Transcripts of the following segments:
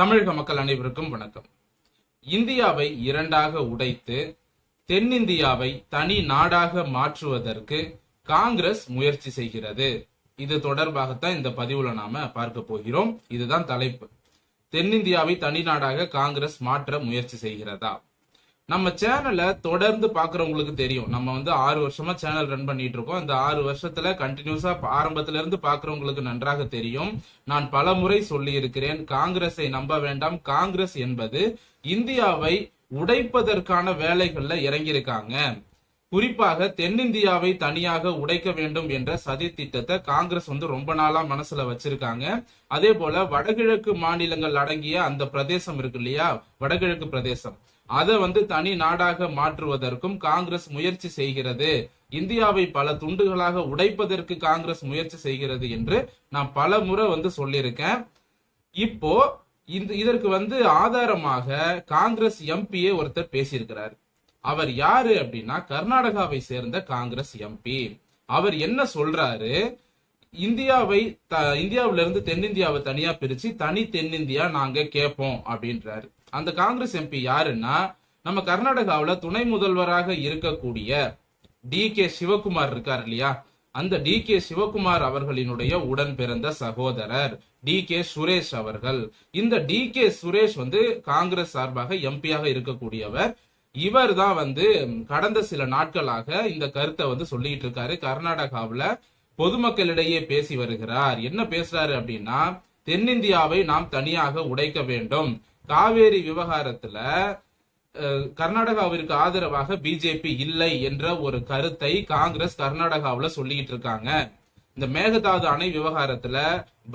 தமிழக மக்கள் அனைவருக்கும் வணக்கம். இந்தியாவை இரண்டாக உடைத்து தென்னிந்தியாவை தனி நாடாக மாற்றுவதற்கு காங்கிரஸ் முயற்சி செய்கிறது. இது தொடர்பாகத்தான் இந்த பதிவுல நாம பார்க்க போகிறோம். இதுதான் தலைப்பு. தென்னிந்தியாவை தனி நாடாக காங்கிரஸ் மாற்ற முயற்சி செய்கிறதா? நம்ம சேனலை தொடர்ந்து பாக்குறவங்களுக்கு தெரியும். நம்ம வந்து ஆறு வருஷமா சேனல் ரன் பண்ணிட்டு இருக்கோம். அந்த ஆறு வருஷத்துல கண்டினியூஸா ஆரம்பத்துல இருந்து பாக்குறவங்களுக்கு நன்றாக தெரியும். நான் பல முறை சொல்லி இருக்கிறேன் காங்கிரஸை நம்ப வேண்டாம். காங்கிரஸ் என்பது இந்தியாவை உடைப்பதற்கான வேலைகள்ல இறங்கியிருக்காங்க. குறிப்பாக தென்னிந்தியாவை தனியாக உடைக்க வேண்டும் என்ற சதி திட்டத்தை காங்கிரஸ் வந்து ரொம்ப நாளா மனசுல வச்சிருக்காங்க. அதே போல வடகிழக்கு மாநிலங்கள் அடங்கிய அந்த பிரதேசம் இருக்கு இல்லையா? வடகிழக்கு பிரதேசம். அதை வந்து தனி நாடாக மாற்றுவதற்கும் காங்கிரஸ் முயற்சி செய்கிறது. இந்தியாவை பல துண்டுகளாக உடைப்பதற்கு காங்கிரஸ் முயற்சி செய்கிறது என்று நான் பல முறை வந்து சொல்லியிருக்கேன். இப்போ இந்த இதற்கு வந்து ஆதாரமாக காங்கிரஸ் எம்பியே ஒருத்தர் பேசியிருக்கிறார். அவர் யாரு அப்படின்னா கர்நாடகாவை சேர்ந்த காங்கிரஸ் எம்பி அவர் என்ன சொல்றாரு? இந்தியாவை த- இந்தியாவில இருந்து தென்னிந்தியாவை தனியா பிரிச்சு தனி தென்னிந்தியா நாங்க கேட்போம் அப்படின்றாரு. அந்த காங்கிரஸ் எம்பி யாருன்னா நம்ம கர்நாடகாவில் துணை முதல்வராக இருக்கக்கூடிய டி கே சிவகுமார் இருக்கார் இல்லையா? அந்த டி கே சிவகுமார் அவர்களினுடைய உடன் பிறந்த சகோதரர் டி கே சுரேஷ் அவர்கள். இந்த டி கே சுரேஷ் வந்து காங்கிரஸ் சார்பாக எம்பியாக இருக்கக்கூடியவர். இவர் தான் வந்து கடந்த சில நாட்களாக இந்த கருத்தை வந்து சொல்லிட்டு இருக்காரு. கர்நாடகாவுல பொதுமக்களிடையே பேசி வருகிறார். என்ன பேசுறாரு அப்படின்னா தென்னிந்தியாவை நாம் தனியாக உடைக்க வேண்டும். காவேரி விவகாரத்துல கர்நாடகாவிற்கு ஆதரவாக பிஜேபி இல்லை என்ற ஒரு கருத்தை காங்கிரஸ் கர்நாடகாவில் சொல்லிக்கிட்டு இருக்காங்க. இந்த மேகதாது அணை விவகாரத்துல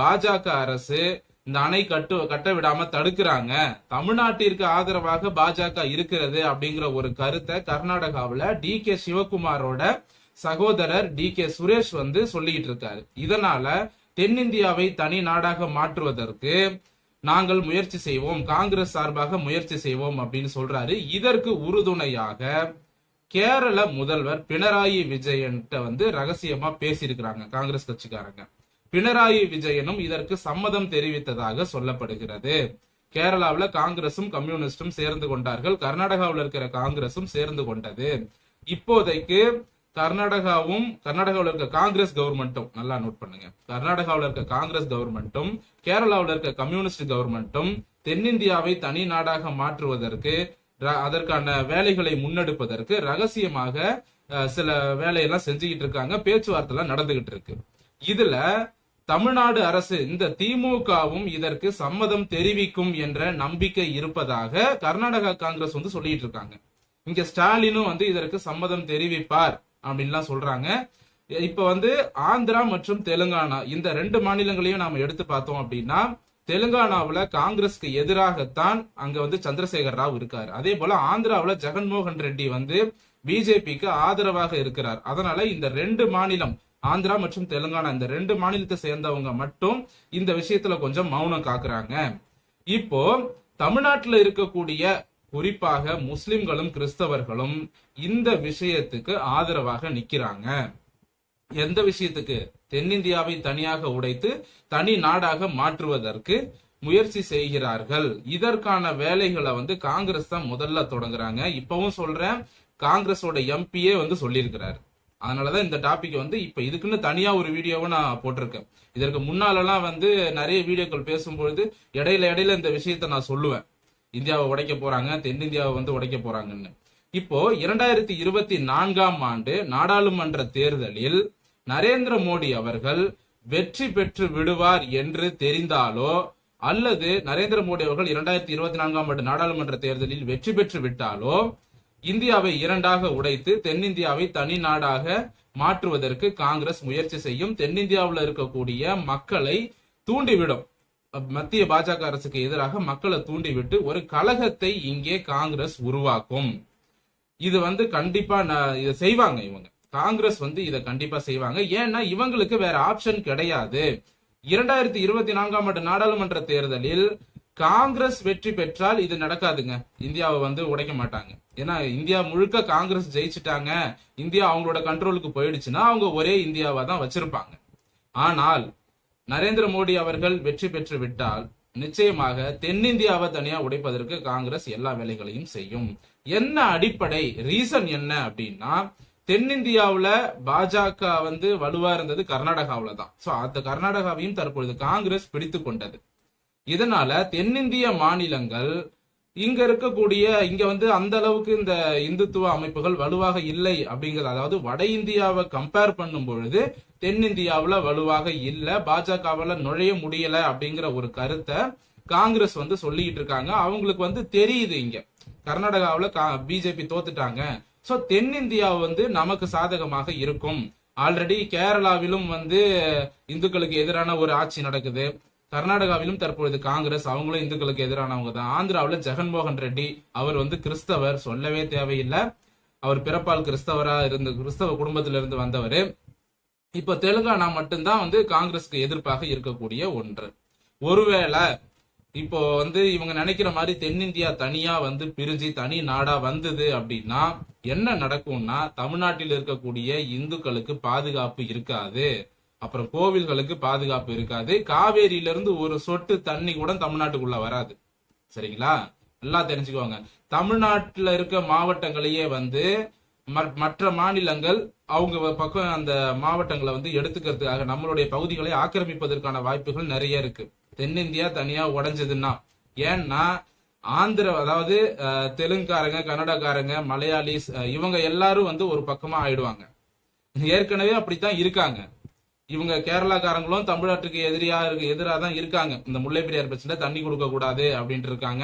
பாஜக அரசு இந்த அணை கட்டு கட்ட விடாம தடுக்கிறாங்க. தமிழ்நாட்டிற்கு ஆதரவாக பாஜக இருக்கிறது அப்படிங்கிற ஒரு கருத்தை கர்நாடகாவில் டி கே சிவகுமாரோட சகோதரர் டி கே சுரேஷ் வந்து சொல்லிட்டு இருக்காரு. இதனால தென்னிந்தியாவை தனி நாடாக மாற்றுவதற்கு நாங்கள் முயற்சி செய்வோம் காங்கிரஸ் சார்பாக முயற்சி செய்வோம் அப்படின்னு சொல்றாரு. இதற்கு உறுதுணையாக கேரள முதல்வர் பினராயி விஜயன்ட்ட வந்து ரகசியமா பேசியிருக்கிறாங்க காங்கிரஸ் கட்சிக்காரங்க. பினராயி விஜயனும் இதற்கு சம்மதம் தெரிவித்ததாக சொல்லப்படுகிறது. கேரளாவில் காங்கிரசும் கம்யூனிஸ்டும் சேர்ந்து கொண்டார்கள். கர்நாடகாவில் இருக்கிற காங்கிரசும் சேர்ந்து கொண்டது. இப்போதைக்கு கர்நாடகாவும் கர்நாடகாவில் இருக்க காங்கிரஸ் கவர்மெண்ட்டும் நல்லா நோட் பண்ணுங்க. கர்நாடகாவில் இருக்க காங்கிரஸ் கவர்மெண்ட்டும் கேரளாவில் இருக்க கம்யூனிஸ்ட் கவர்மெண்ட்டும் தென்னிந்தியாவை தனி நாடாக மாற்றுவதற்கு ர- அதற்கான வேலைகளை முன்னெடுப்பதற்கு ரகசியமாக சில வேலையெல்லாம் செஞ்சுக்கிட்டு இருக்காங்க. பேச்சுவார்த்தை எல்லாம் நடந்துகிட்டு இருக்கு. இதுல தமிழ்நாடு அரசு இந்த திமுகவும் இதற்கு சம்மதம் தெரிவிக்கும் என்ற நம்பிக்கை இருப்பதாக கர்நாடகா காங்கிரஸ் வந்து சொல்லிட்டு இருக்காங்க. இங்க ஸ்டாலினும் வந்து இதற்கு சம்மதம் தெரிவிப்பார். அப்படின்லாம் சொல்றாங்க. இப்ப வந்து ஆந்திரா மற்றும் தெலுங்கானா இந்த ரெண்டு மாநிலங்களையும் நாம எடுத்து பார்த்தோம் அப்படின்னா தெலுங்கானாவில் காங்கிரஸ்க்கு எதிராகத்தான் அங்க வந்து சந்திரசேகர் ராவ் இருக்காரு. அதே போல ஆந்திராவில் ஜெகன்மோகன் ரெட்டி வந்து பிஜேபிக்கு ஆதரவாக இருக்கிறார். அதனால இந்த ரெண்டு மாநிலம் ஆந்திரா மற்றும் தெலுங்கானா இந்த ரெண்டு மாநிலத்தை சேர்ந்தவங்க மட்டும் இந்த விஷயத்துல கொஞ்சம் மௌனம் காக்குறாங்க. இப்போ தமிழ்நாட்டில் இருக்கக்கூடிய குறிப்பாக முஸ்லிம்களும் கிறிஸ்தவர்களும் இந்த விஷயத்துக்கு ஆதரவாக நிக்கிறாங்க. எந்த விஷயத்துக்கு? தென்னிந்தியாவை தனியாக உடைத்து தனி நாடாக மாற்றுவதற்கு முயற்சி செய்கிறார்கள். இதற்கான வேலைகளை வந்து காங்கிரஸ் தான் முதல்ல தொடங்குறாங்க. இப்பவும் சொல்றேன் காங்கிரஸோட எம்பியே வந்து சொல்லியிருக்கிறாரு. அதனாலதான் இந்த டாபிக் வந்து இப்ப இதுக்குன்னு தனியா ஒரு வீடியோவை நான் போட்டிருக்கேன். இதற்கு முன்னாலெல்லாம் வந்து நிறைய வீடியோக்கள் பேசும்பொழுது இடையில இடையில இந்த விஷயத்த நான் சொல்லுவேன். இந்தியாவை உடைக்க போறாங்க தென்னிந்தியாவை வந்து உடைக்க போறாங்கன்னு. இப்போ இரண்டாயிரத்தி இருபத்தி நான்காம் ஆண்டு நாடாளுமன்ற தேர்தலில் நரேந்திர மோடி அவர்கள் வெற்றி பெற்று விடுவார் என்று தெரிந்தாலோ அல்லது நரேந்திர மோடி அவர்கள் இரண்டாயிரத்தி இருபத்தி நான்காம் ஆண்டு நாடாளுமன்ற தேர்தலில் வெற்றி பெற்று விட்டாலோ இந்தியாவை இரண்டாக உடைத்து தென்னிந்தியாவை தனி நாடாக மாற்றுவதற்கு காங்கிரஸ் முயற்சி செய்யும் தென்னிந்தியாவில் இருக்கக்கூடிய மக்களை தூண்டிவிடும். மத்திய பாஜக அரசுக்கு எதிராக மக்களை தூண்டிவிட்டு ஒரு கழகத்தை இங்கே காங்கிரஸ் உருவாக்கும். இது வந்து கண்டிப்பா இதை செய்வாங்க இவங்க. காங்கிரஸ் வந்து இதை கண்டிப்பா செய்வாங்க. ஏன்னா இவங்களுக்கு வேற ஆப்ஷன் கிடையாது. இரண்டாயிரத்தி இருபத்தி நான்காம் ஆண்டு நாடாளுமன்ற தேர்தலில் காங்கிரஸ் வெற்றி பெற்றால் இது நடக்காதுங்க. இந்தியாவை வந்து உடைக்க மாட்டாங்க. ஏன்னா இந்தியா முழுக்க காங்கிரஸ் ஜெயிச்சுட்டாங்க. இந்தியா அவங்களோட கண்ட்ரோலுக்கு போயிடுச்சுன்னா அவங்க ஒரே இந்தியாவை தான் வச்சிருப்பாங்க. ஆனால் நரேந்திர மோடி அவர்கள் வெற்றி பெற்று விட்டால் நிச்சயமாக தென்னிந்தியாவை தனியா உடைப்பதற்கு காங்கிரஸ் எல்லா வேலைகளையும் செய்யும். என்ன அடிப்படை? ரீசன் என்ன அப்படின்னா தென்னிந்தியாவில பாஜக வந்து வலுவா இருந்தது கர்நாடகாவுல தான். சோ அந்த கர்நாடகாவையும் தற்பொழுது காங்கிரஸ் பிடித்து கொண்டது. இதனால தென்னிந்திய மாநிலங்கள் இங்க இருக்கக்கூடிய இங்க வந்து அந்த அளவுக்கு இந்த இந்துத்துவ அமைப்புகள் வலுவாக இல்லை அப்படிங்கிறது அதாவது வட இந்தியாவை கம்பேர் பண்ணும் பொழுது தென்னிந்தியாவில் வலுவாக இல்லை பாஜகவில் நுழைய முடியல அப்படிங்கிற ஒரு கருத்தை காங்கிரஸ் வந்து சொல்லிக்கிட்டு இருக்காங்க. அவங்களுக்கு வந்து தெரியுது இங்க. கர்நாடகாவில் பிஜேபி தோத்துட்டாங்க. ஸோ தென்னிந்தியா வந்து நமக்கு சாதகமாக இருக்கும். ஆல்ரெடி கேரளாவிலும் வந்து இந்துக்களுக்கு எதிரான ஒரு ஆட்சி நடக்குது. கர்நாடகாவிலும் தற்பொழுது காங்கிரஸ் அவங்களும் இந்துக்களுக்கு எதிரானவங்க தான். ஆந்திராவில் ஜெகன்மோகன் ரெட்டி அவர் வந்து கிறிஸ்தவர் சொல்லவே தேவையில்லை. அவர் பிறப்பால் கிறிஸ்தவரா இருந்து கிறிஸ்தவ குடும்பத்திலிருந்து வந்தவர். இப்ப தெலுங்கானா மட்டும்தான் வந்து காங்கிரஸ்க்கு எதிர்ப்பாக இருக்கக்கூடிய ஒன்று. ஒருவேளை இப்போ வந்து இவங்க நினைக்கிற மாதிரி தென்னிந்தியா தனியா வந்து பிரிஞ்சு தனி நாடா வந்தது அப்படின்னா என்ன நடக்கும்னா தமிழ்நாட்டில் இருக்கக்கூடிய இந்துக்களுக்கு பாதுகாப்பு இருக்காது. அப்புறம் கோவில்களுக்கு பாதுகாப்பு இருக்காது. காவேரியில இருந்து ஒரு சொட்டு தண்ணி கூட தமிழ்நாட்டுக்குள்ள வராது. சரிங்களா? நல்லா தெரிஞ்சுக்கோங்க தமிழ்நாட்டுல இருக்க மாவட்டங்களையே வந்து மற்- மற்ற மாநிலங்கள் அவங்க பக்கம் அந்த மாவட்டங்களை வந்து எடுத்துக்கிறதுக்காக நம்மளுடைய பகுதிகளை ஆக்கிரமிப்பதற்கான வாய்ப்புகள் நிறைய இருக்கு. தென்னிந்தியா தனியா உடஞ்சதுன்னா ஏன்னா ஆந்திர அதாவது தெலுங்காரங்க தெலுங்குக்காரங்க கன்னடக்காரங்க மலையாளிஸ் இவங்க எல்லாரும் வந்து ஒரு பக்கமா ஆயிடுவாங்க. ஏற்கனவே அப்படித்தான் இருக்காங்க. இவங்க கேரளாக்காரங்களும் தமிழ்நாட்டுக்கு எதிரியா இருக்கு எதிராக தான் இருக்காங்க. இந்த முல்லை பெரியார் பிரச்சனை தண்ணி கொடுக்க கூடாது அப்படின்ட்டு இருக்காங்க.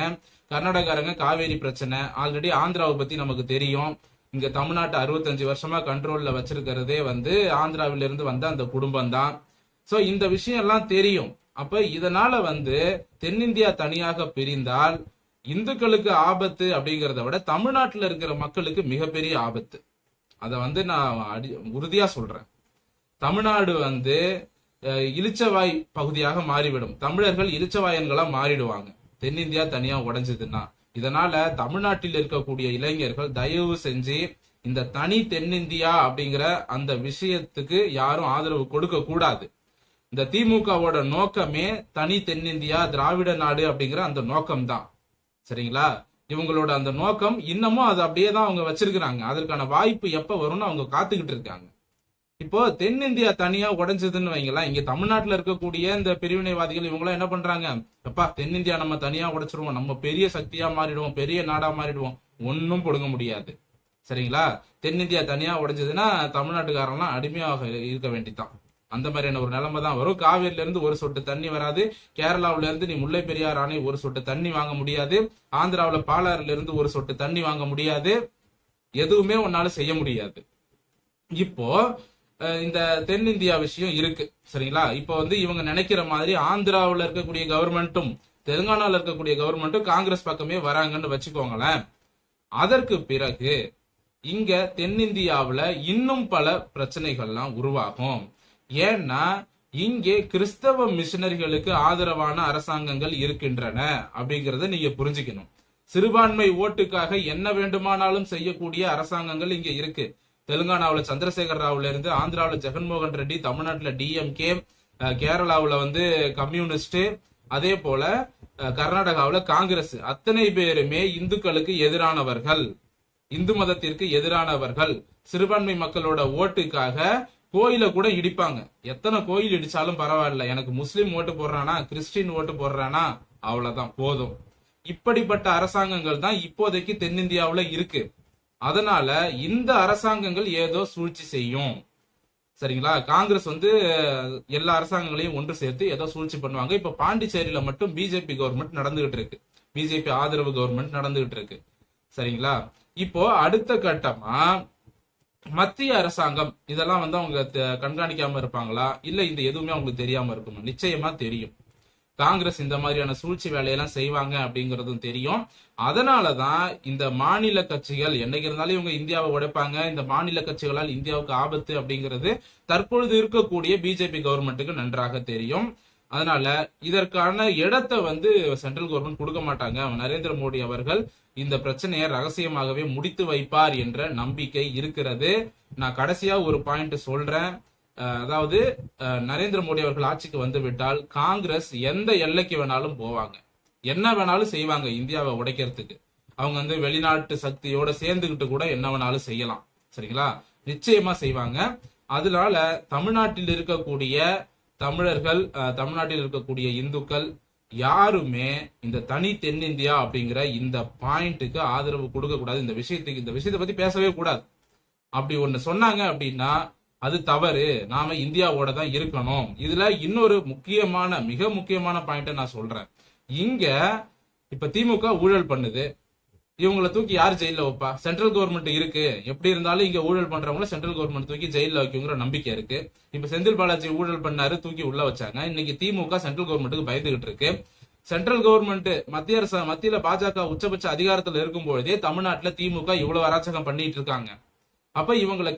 கர்நாடகாரங்க காவேரி பிரச்சனை. ஆல்ரெடி ஆந்திராவை பத்தி நமக்கு தெரியும். இங்க தமிழ்நாட்டை அறுபத்தஞ்சு வருஷமா கண்ட்ரோல்ல வச்சிருக்கிறதே வந்து ஆந்திராவில இருந்து வந்த அந்த குடும்பம் தான் சோ இந்த விஷயம் எல்லாம் தெரியும். அப்ப இதனால வந்து தென்னிந்தியா தனியாக பிரிந்தால் இந்துக்களுக்கு ஆபத்து அப்படிங்கறத விட தமிழ்நாட்டுல இருக்கிற மக்களுக்கு மிகப்பெரிய ஆபத்து. அதை வந்து நான் அடி உறுதியா சொல்றேன். தமிழ்நாடு வந்து இளிச்சவாய் பகுதியாக மாறிவிடும். தமிழர்கள் இளிச்சவாயன்களா மாறிடுவாங்க. தென்னிந்தியா தனியா உடைஞ்சதுன்னா. இதனால தமிழ்நாட்டில் இருக்கக்கூடிய இளைஞர்கள் தயவு செஞ்சு இந்த தனி தென்னிந்தியா அப்படிங்கிற அந்த விஷயத்துக்கு யாரும் ஆதரவு கொடுக்க கூடாது. இந்த திமுகவோட நோக்கமே தனி தென்னிந்தியா திராவிட நாடு அப்படிங்கிற அந்த நோக்கம் தான் சரிங்களா? இவங்களோட அந்த நோக்கம் இன்னமும் அது அப்படியே தான் அவங்க வச்சிருக்கிறாங்க. அதற்கான வாய்ப்பு எப்ப வரும்னு அவங்க காத்துக்கிட்டு இருக்காங்க. இப்போ தென்னிந்தியா தனியா உடைஞ்சதுன்னு வைங்களேன். இங்க தமிழ்நாட்டுல இருக்கக்கூடிய இந்த பிரிவினைவாதிகள் இவங்களாம் என்ன பண்றாங்க? எப்பா தென்னிந்தியா நம்ம தனியா உடைச்சிருவோம். நம்ம பெரிய சக்தியா மாறிடுவோம். பெரிய நாடா மாறிடுவோம். ஒன்னும் கொடுங்க முடியாது. சரிங்களா? தென்னிந்தியா தனியா உடைஞ்சதுன்னா தமிழ்நாட்டுக்காரன்லாம் அடிமையாக இருக்க வேண்டிதான் அந்த மாதிரியான ஒரு நிலைமை தான் வரும். காவேரியில இருந்து ஒரு சொட்டு தண்ணி வராது. கேரளாவுல இருந்து நீ முல்லை பெரியார் அணை ஒரு சொட்டு தண்ணி வாங்க முடியாது. ஆந்திராவுல பாலாறுல இருந்து ஒரு சொட்டு தண்ணி வாங்க முடியாது. எதுவுமே உன்னால செய்ய முடியாது. இப்போ இந்த தென்னிந்தியா விஷயம் இருக்கு சரிங்களா? இப்போ வந்து இவங்க நினைக்கிற மாதிரி ஆந்திராவில் இருக்கக்கூடிய கவர்மெண்ட்டும் தெலுங்கானாவில் இருக்கக்கூடிய கவர்மெண்ட்டும் காங்கிரஸ் பக்கமே வராங்கன்னு வச்சுக்கோங்களேன். அதற்கு பிறகு இங்க தென்னிந்தியாவில் இன்னும் பல பிரச்சனைகள்லாம் உருவாகும். ஏன்னா இங்கே கிறிஸ்தவ மிஷினரிகளுக்கு ஆதரவான அரசாங்கங்கள் இருக்கின்றன அப்படிங்கறத நீங்க புரிஞ்சுக்கணும். சிறுபான்மை ஓட்டுக்காக என்ன வேண்டுமானாலும் செய்யக்கூடிய அரசாங்கங்கள் இங்க இருக்கு. தெலுங்கானாவில் சந்திரசேகர் ராவ்ல இருந்து ஆந்திராவில் ஜெகன்மோகன் ரெட்டி தமிழ்நாட்டில் டிஎம்கே கேரளாவில் வந்து கம்யூனிஸ்ட் அதே போல கர்நாடகாவில் காங்கிரஸ். அத்தனை பேருமே இந்துக்களுக்கு எதிரானவர்கள். இந்து மதத்திற்கு எதிரானவர்கள். சிறுபான்மை மக்களோட ஓட்டுக்காக கோயில கூட இடிப்பாங்க. எத்தனை கோயில் இடிச்சாலும் பரவாயில்ல. எனக்கு முஸ்லீம் ஓட்டு போடுறானா கிறிஸ்டின் ஓட்டு போடுறானா அவ்வளவுதான் போதும். இப்படிப்பட்ட அரசாங்கங்கள் தான் இப்போதைக்கு தென்னிந்தியாவில் இருக்கு. அதனால இந்த அரசாங்கங்கள் ஏதோ சூழ்ச்சி செய்யும். சரிங்களா? காங்கிரஸ் வந்து எல்லா அரசாங்கங்களையும் ஒன்று சேர்த்து ஏதோ சூழ்ச்சி பண்ணுவாங்க. இப்ப பாண்டிச்சேரியில மட்டும் பிஜேபி கவர்மெண்ட் நடந்துகிட்டு இருக்கு. பிஜேபி ஆதரவு கவர்மெண்ட் நடந்துகிட்டு இருக்கு. சரிங்களா? இப்போ அடுத்த கட்டமா மத்திய அரசாங்கம் இதெல்லாம் வந்து அவங்க கண்காணிக்காம இருப்பாங்களா? இல்ல இந்த எதுவுமே அவங்களுக்கு தெரியாம இருக்குமா? நிச்சயமா தெரியும். காங்கிரஸ் இந்த மாதிரியான சூழ்ச்சி வேலையெல்லாம் செய்வாங்க அப்படிங்கறதும் தெரியும். அதனாலதான் இந்த மாநில கட்சிகள் என்னைக்கு இருந்தாலும் இவங்க இந்தியாவை உடைப்பாங்க. இந்த மாநில கட்சிகளால் இந்தியாவுக்கு ஆபத்து அப்படிங்கிறது தற்பொழுது இருக்கக்கூடிய பிஜேபி கவர்மெண்ட்டுக்கு நன்றாக தெரியும். அதனால இதற்கான இடத்தை வந்து சென்ட்ரல் கவர்மெண்ட் கொடுக்க மாட்டாங்க. நரேந்திர மோடி அவர்கள் இந்த பிரச்சனையை ரகசியமாகவே முடித்து வைப்பார் என்ற நம்பிக்கை இருக்கிறது. நான் கடைசியா ஒரு பாயிண்ட் சொல்றேன். அதாவது நரேந்திர மோடி அவர்கள் ஆட்சிக்கு வந்துவிட்டால் காங்கிரஸ் எந்த எல்லைக்கு வேணாலும் போவாங்க. என்ன வேணாலும் செய்வாங்க இந்தியாவை உடைக்கிறதுக்கு. அவங்க வந்து வெளிநாட்டு சக்தியோட சேர்ந்துகிட்டு கூட என்ன வேணாலும் செய்யலாம். சரிங்களா? நிச்சயமா செய்வாங்க. அதனால தமிழ்நாட்டில் இருக்கக்கூடிய தமிழர்கள் தமிழ்நாட்டில் இருக்கக்கூடிய இந்துக்கள் யாருமே இந்த தனி தென்னிந்தியா அப்படிங்கிற இந்த பாயிண்ட்டுக்கு ஆதரவு கொடுக்க கூடாது இந்த விஷயத்துக்கு இந்த விஷயத்தை பத்தி பேசவே கூடாது. அப்படி ஒன்னு சொன்னாங்க அப்படின்னா அது தவறு. நாம இந்தியாவோட தான் இருக்கணும். இதுல இன்னொரு முக்கியமான மிக முக்கியமான பாயிண்ட நான் சொல்றேன். இங்க இப்ப திமுக ஊழல் பண்ணுது. இவங்களை தூக்கி யார் ஜெயில வைப்பா? சென்ட்ரல் கவர்மெண்ட் இருக்கு. எப்படி இருந்தாலும் இங்க ஊழல் பண்றவங்கள சென்ட்ரல் கவர்மெண்ட் தூக்கி ஜெயில வைக்குங்கிற நம்பிக்கை இருக்கு. இப்ப செந்தில் பாலாஜி ஊழல் பண்ணாரு தூக்கி உள்ள வச்சாங்க. இன்னைக்கு திமுக சென்ட்ரல் கவர்மெண்ட்டுக்கு பயந்துகிட்டு இருக்கு. சென்ட்ரல் கவர்மெண்ட் மத்திய அரசு மத்தியில பாஜக உச்சபட்ச அதிகாரத்துல இருக்கும் பொழுதே தமிழ்நாட்டுல திமுக இவ்வளவு அராச்சகம் பண்ணிட்டு இருக்காங்க. அப்ப இவங்களை